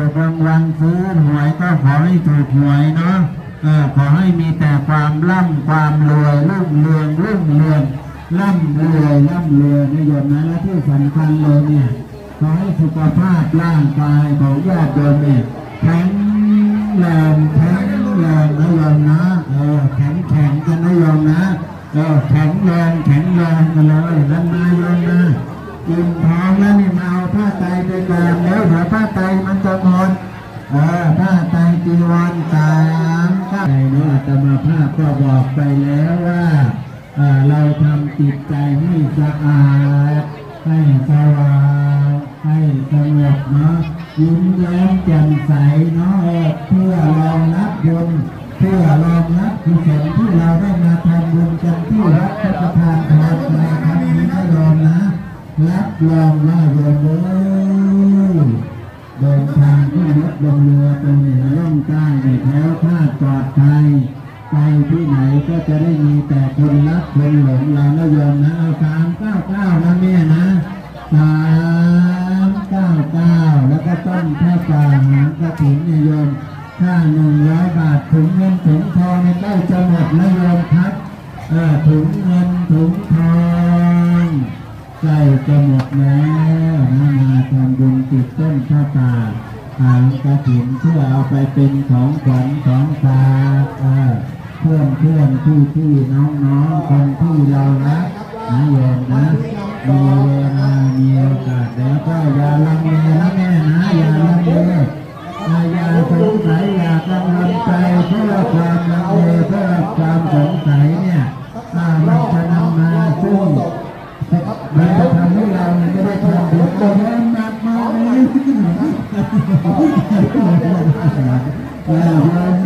ถูกรางวัลซื้อหวยก็ขอให้ถูกหวยเนาะเออขอให้มีแต่ความร่ำความรวยรุ่งเรืองรุ่งเรืองร่ำรวยร่ำรวยนะโยมนะและที่สำคัญเลยเนี่ยขอให้สุขภาพร่างกายของญาติโยมเนี่ยแข็งแรงแข็งแรงนะโยมนะเออแข็งแข็งกันนะโยมนะเออแข็งแรงแข็งแรงกันเลยนั่นนะโยมนะกินท้องแล้วนี่มา ออผ้าไตรจีวรสามข้าในเนาะอาตมาภาพก็บอกไปแล้วว่าเราทำจิตใจให้สะอาด ให้สว่างให้สงบเนาะยิ้มแย้มแจ่มใสเนาะเพื่อรองรับบุญเพื่อรองรับกุศลที่เราได้มาทำบุญกันที่วัดพระประธานทานในครั้งนี้นะโยมนะรับรองว่าโยมเอ้ยเดิน ทางที่รถลงเรือตรงเหนือล่องใต้ในแถวท่าปลอดภัยไปที่ไหนก็จะได้มีแต่คนรักคนหลงเรานะโยมนะเอาสามเก้าเก้านะแม่นะสามเก้าเก้าแล้วก็ต้นผ้าป่าหางกระถิ่นนโยมค่าหนึ่งร้อยบาทถุงเงินถุงทองในใกล้จะหมดแล้วโยมครับถุงเงินถุงทองใกล้จะหมดแล้วนะมาทำบุญติดต้นผ้าป่า หางกระถิ่นเพื่อเอาไปเป็นของขวัญของฝาเพื่อนเพื่อนพี่พี่น้องน้องคนที่เรารักนะโยมนะมีเวลามีโอกาสแล้วก็อย่าลังเลนะแม่นะอย่าลังเลอย่าสงสัยอย่ากังวลใจเพื่อความลังเลเพื่อความสงสัยเนี่ยอ่ามันจะนำมาซึ่งมันจะทำให้เราไม่ได้ทำบุญแต่ว่าหนั กม